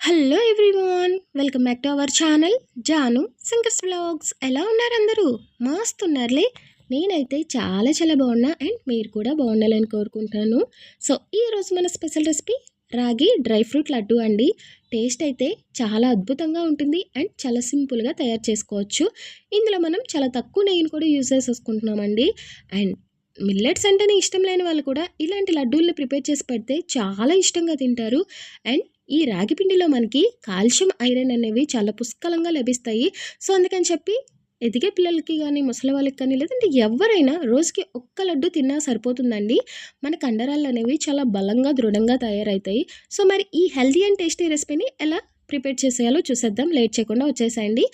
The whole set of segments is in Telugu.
Hello everyone welcome back to our channel Janu singers blogs ఎలా ఉన్నారు అందరూ? మస్తున్నారులే. నేనైతే చాలా చాలా బాగున్నా అండ్ మీరు కూడా బాగుండాలని కోరుకుంటున్నాను సో ఈరోజు మన special recipe ragi dry fruit laddu అండి. టేస్ట్ అయితే చాలా అద్భుతంగా ఉంటుంది అండ్ చాలా సింపుల్గా తయారు చేసుకోవచ్చు. ఇందులో మనం చాలా తక్కువ నెయ్యిని కూడా యూజ్ చేసేసుకుంటున్నామండి. అండ్ మిల్లెట్స్ అంటేనే ఇష్టం లేని వాళ్ళు కూడా ఇలాంటి లడ్డూల్ని ప్రిపేర్ చేసి పెడితే చాలా ఇష్టంగా తింటారు. అండ్ ఈ రాగి పిండిలో మనకి కాల్షియం ఐరన్ అనేవి చాలా పుష్కలంగా లభిస్తాయి. సో అందుకని చెప్పి ఎదిగే పిల్లలకి కానీ ముసలి వాళ్ళకి కానీ లేదంటే ఎవరైనా రోజుకి ఒక్క లడ్డు తిన్నా సరిపోతుందండి. మన కండరాలు అనేవి చాలా బలంగా దృఢంగా తయారవుతాయి సో మరి ఈ హెల్తీ అండ్ టేస్టీ రెసిపీని ఎలా ప్రిపేర్ చేసేయాలో చూసేద్దాం. లేట్ చేయకుండా వచ్చేసేయండి.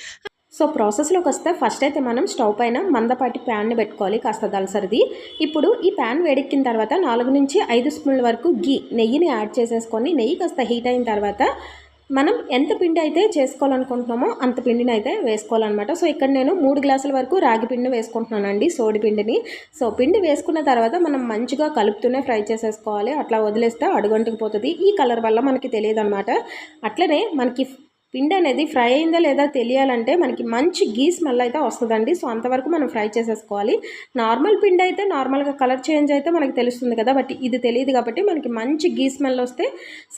సో ప్రాసెస్లోకి వస్తే ఫస్ట్ అయితే మనం స్టవ్ పైన మందపాటి ప్యాన్ని పెట్టుకోవాలి కాస్త దలసరిది. ఇప్పుడు ఈ ప్యాన్ వేడెక్కిన తర్వాత నాలుగు నుంచి ఐదు స్పూన్ల వరకు గీ నెయ్యిని యాడ్ చేసేసుకొని నెయ్యి కాస్త హీట్ అయిన తర్వాత మనం ఎంత పిండి అయితే చేసుకోవాలనుకుంటున్నామో అంత పిండిని అయితే వేసుకోవాలన్నమాట. సో ఇక్కడ నేను మూడు గ్లాసుల వరకు రాగి పిండిని వేసుకుంటున్నానండి సోడి పిండిని. సో పిండి వేసుకున్న తర్వాత మనం మంచిగా కలుపుతూనే ఫ్రై చేసేసుకోవాలి. అట్లా వదిలేస్తే అడుగంటుకు పోతుంది. ఈ కలర్ వల్ల మనకి తెలియదు అనమాట అట్లనే మనకి పిండి అనేది ఫ్రై అయిందా లేదా తెలియాలంటే మనకి మంచి గీ స్మెల్ అయితే వస్తుందండి. సో అంతవరకు మనం ఫ్రై చేసేసుకోవాలి. నార్మల్ పిండి అయితే నార్మల్గా కలర్ చేంజ్ అయితే మనకి తెలుస్తుంది కదా బట్ ఇది తెలియదు కాబట్టి మనకి మంచి గీ స్మెల్ వస్తే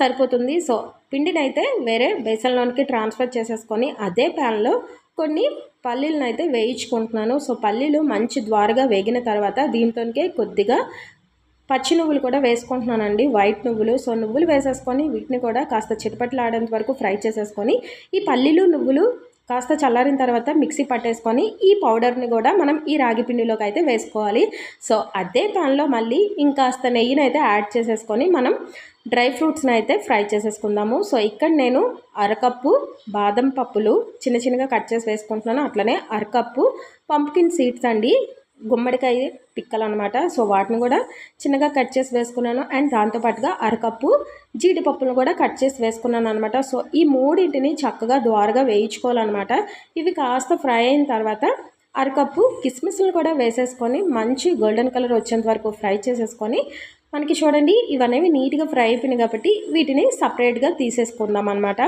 సరిపోతుంది. సో పిండిని అయితే వేరే బేసన్లోనికి ట్రాన్స్ఫర్ చేసేసుకొని అదే ప్యాన్లో కొన్ని పల్లీలను అయితే వేయించుకుంటున్నాను. సో పల్లీలు మంచి ద్వారగా వేగిన తర్వాత దీంతోకే కొద్దిగా పచ్చి నువ్వులు కూడా వేసుకుంటున్నానండి. వైట్ నువ్వులు. సో నువ్వులు వేసేసుకొని వీటిని కూడా కాస్త చిటపట్లాడేంత వరకు ఫ్రై చేసేసుకొని ఈ పల్లీలు నువ్వులు కాస్త చల్లారిన తర్వాత మిక్సీ పట్టేసుకొని ఈ పౌడర్ని కూడా మనం ఈ రాగి పిండిలోకి అయితే వేసుకోవాలి. సో అదే ప్యాన్లో మళ్ళీ ఇంకాస్త నెయ్యిని అయితే యాడ్ చేసేసుకొని మనం డ్రై ఫ్రూట్స్ని అయితే ఫ్రై చేసేసుకుందాము. సో ఇక్కడ నేను అరకప్పు బాదం పప్పులు చిన్న చిన్నగా కట్ చేసి వేసుకుంటున్నాను. అట్లనే అరకప్పు పంప్కిన్ సీడ్స్ అండి. గుమ్మడికాయ పిక్కలు అనమాట సో వాటిని కూడా చిన్నగా కట్ చేసి వేసుకున్నాను. అండ్ దాంతోపాటుగా అరకప్పు జీడిపప్పును కూడా కట్ చేసి వేసుకున్నాను అనమాట సో ఈ మూడింటిని చక్కగా ద్వారగా వేయించుకోవాలన్నమాట. ఇవి కాస్త ఫ్రై అయిన తర్వాత అరకప్పు కిస్మిస్లు కూడా వేసేసుకొని మంచి గోల్డెన్ కలర్ వచ్చేంత వరకు ఫ్రై చేసేసుకొని మనకి చూడండి ఇవనేవి నీట్గా ఫ్రై అయిపోయినాయి కాబట్టి వీటిని సపరేట్గా తీసేసుకుందాం అనమాట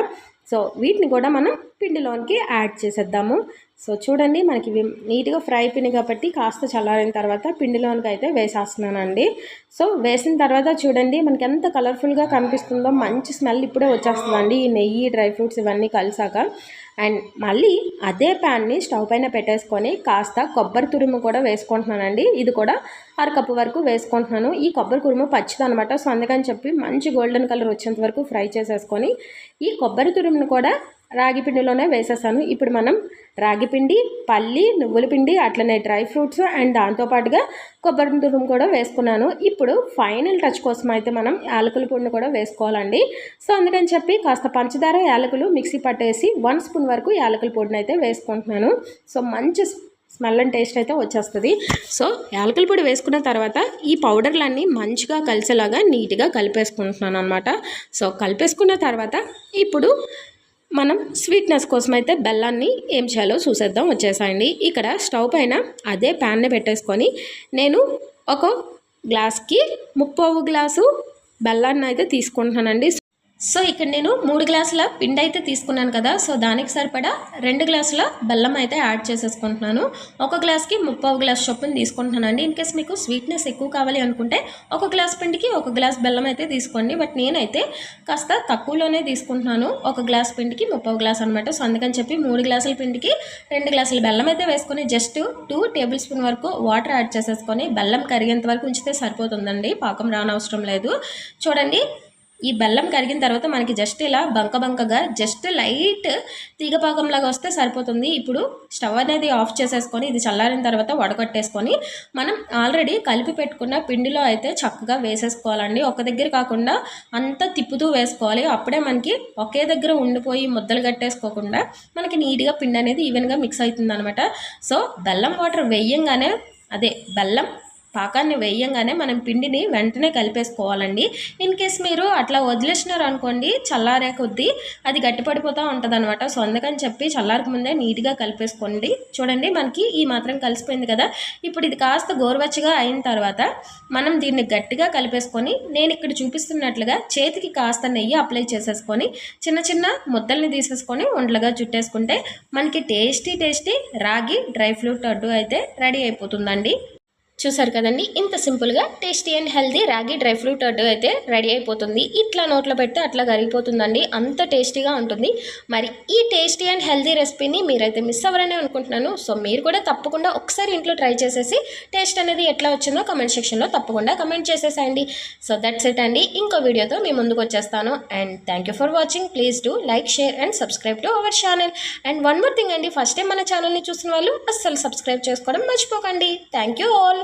సో వీటిని కూడా మనం పిండిలోనికి యాడ్ చేసేద్దాము. సో చూడండి మనకి నీట్గా ఫ్రై అయిపోయినాయి కాబట్టి కాస్త చల్లారిన తర్వాత పిండిలోనికి అయితే వేసేస్తున్నానండి. సో వేసిన తర్వాత చూడండి మనకి ఎంత కలర్ఫుల్గా కనిపిస్తుందో మంచి స్మెల్ ఇప్పుడే వచ్చేస్తుందండి ఈ నెయ్యి డ్రై ఫ్రూట్స్ ఇవన్నీ కలిసాక. అండ్ మళ్ళీ అదే ప్యాన్ని స్టవ్ పైన పెట్టేసుకొని కాస్త కొబ్బరి తురుము కూడా వేసుకుంటున్నానండి. ఇది కూడా అరకప్పు వరకు వేసుకుంటున్నాను. ఈ కొబ్బరి తురుము పచ్చిది అనమాట సో అందుకని చెప్పి మంచి గోల్డెన్ కలర్ వచ్చేంత వరకు ఫ్రై చేసేసుకొని ఈ కొబ్బరి తురుమును కూడా రాగి పిండిలోనే వేసేసాను. ఇప్పుడు మనం రాగి పిండి పల్లి నువ్వుల పిండి అట్లనే డ్రై ఫ్రూట్స్ అండ్ దాంతోపాటుగా కొబ్బరి తురుము కూడా వేసుకున్నాను. ఇప్పుడు ఫైనల్ టచ్ కోసం అయితే మనం యాలకుల పొడిని కూడా వేసుకోవాలండి. సో అందుకని చెప్పి కాస్త పంచదార యాలకులు మిక్సీ పట్టేసి వన్ స్పూన్ వరకు యాలకుల పొడిని అయితే వేసుకుంటున్నాను. సో మంచి స్మెల్ అండ్ టేస్ట్ అయితే వచ్చేస్తుంది. సో యాలకుల పొడి వేసుకున్న తర్వాత ఈ పౌడర్లన్నీ మంచిగా కలిసేలాగా నీట్గా కలిపేసుకుంటున్నాను అనమాట సో కలిపేసుకున్న తర్వాత ఇప్పుడు మనం స్వీట్నెస్ కోసం అయితే బెల్లాన్ని ఏం చేయాలో చూసేద్దాం. వచ్చేసాయండి. ఇక్కడ స్టవ్ పైన అదే ప్యాన్ని పెట్టేసుకొని నేను ఒక గ్లాస్కి ముప్పావు గ్లాసు బెల్లాన్ని అయితే తీసుకుంటున్నానండి. సో ఇక్కడ నేను మూడు గ్లాసుల పిండి అయితే తీసుకున్నాను కదా సో దానికి సరిపడా రెండు గ్లాసుల బెల్లం అయితే యాడ్ చేసేసుకుంటున్నాను. ఒక గ్లాస్కి ముప్పావు గ్లాస్ చొప్పున తీసుకుంటున్నానండి ఇన్ కేస్ మీకు స్వీట్నెస్ ఎక్కువ కావాలి అనుకుంటే ఒక గ్లాస్ పిండికి ఒక గ్లాస్ బెల్లం అయితే తీసుకోండి. బట్ నేనైతే కాస్త తక్కువలోనే తీసుకుంటున్నాను. ఒక గ్లాస్ పిండికి ముప్పావు గ్లాస్ అనమాట సో అందుకని చెప్పి మూడు గ్లాసుల పిండికి రెండు గ్లాసుల బెల్లం అయితే వేసుకొని జస్ట్ టూ టేబుల్ స్పూన్ వరకు వాటర్ యాడ్ చేసేసుకొని బెల్లం కరిగేంత వరకు ఉంచితే సరిపోతుందండి. పాకం రానవసరం లేదు. చూడండి. ఈ బెల్లం కరిగిన తర్వాత మనకి జస్ట్ ఇలా బంక బంకగా జస్ట్ లైట్ తీగపాకంలాగా వస్తే సరిపోతుంది. ఇప్పుడు స్టవ్ అనేది ఆఫ్ చేసేసుకొని ఇది చల్లారిన తర్వాత వడగొట్టేసుకొని మనం ఆల్రెడీ కలిపి పెట్టుకున్న పిండిలో అయితే చక్కగా వేసేసుకోవాలండి. ఒక దగ్గర కాకుండా అంతా తిప్పుతూ వేసుకోవాలి. అప్పుడే మనకి ఒకే దగ్గర ఉండిపోయి ముద్దలు కట్టేసుకోకుండా మనకి నీట్గా పిండి అనేది ఈవెన్గా మిక్స్ అవుతుంది అనమాట సో బెల్లం వాటర్ వేయంగానే అదే బెల్లం పాకాన్ని వేయంగానే మనం పిండిని వెంటనే కలిపేసుకోవాలండి. ఇన్ కేస్ మీరు అట్లా వదిలేసినారు అనుకోండి చల్లారే కొద్దీ అది గట్టిపడిపోతూ ఉంటుంది అనమాట సో అందుకని చెప్పి చల్లారక ముందే నీట్గా కలిపేసుకోండి. చూడండి మనకి ఈ మాత్రం కలిసిపోయింది కదా. ఇప్పుడు ఇది కాస్త గోరువెచ్చగా అయిన తర్వాత మనం దీన్ని గట్టిగా కలిపేసుకొని నేను ఇక్కడ చూపిస్తున్నట్లుగా చేతికి కాస్త నెయ్యి అప్లై చేసేసుకొని చిన్న చిన్న ముద్దల్ని తీసేసుకొని ఉండలుగా చుట్టేసుకుంటే మనకి tasty tasty ragi dry fruit laddu అయితే రెడీ అయిపోతుందండి. చూసారు కదండి? ఇంత సింపుల్గా tasty and healthy ragi dry fruit laddu అయితే రెడీ అయిపోతుంది. ఇట్లా నోట్లో పెడితే అట్లా కరిగిపోతుందండి. అంత టేస్టీగా ఉంటుంది. మరి ఈ టేస్టీ అండ్ హెల్తీ రెసిపీని మీరైతే మిస్ అవ్వరని అనుకుంటున్నాను. సో మీరు కూడా తప్పకుండా ఒకసారి ఇంట్లో ట్రై చేసేసి టేస్ట్ అనేది ఎట్లా వచ్చిందో కమెంట్ సెక్షన్లో తప్పకుండా కమెంట్ చేసేసేయండి. సో దట్స్ ఇట్ అండి. ఇంకో వీడియోతో మీ ముందుకు వచ్చేస్తాను. And thank you for watching please do like share and subscribe to our channel and one more thing అండి. ఫస్ట్ టైం మన ఛానల్ని చూసిన వాళ్ళు అస్సలు సబ్స్క్రైబ్ చేసుకోవడం మర్చిపోకండి. Thank you all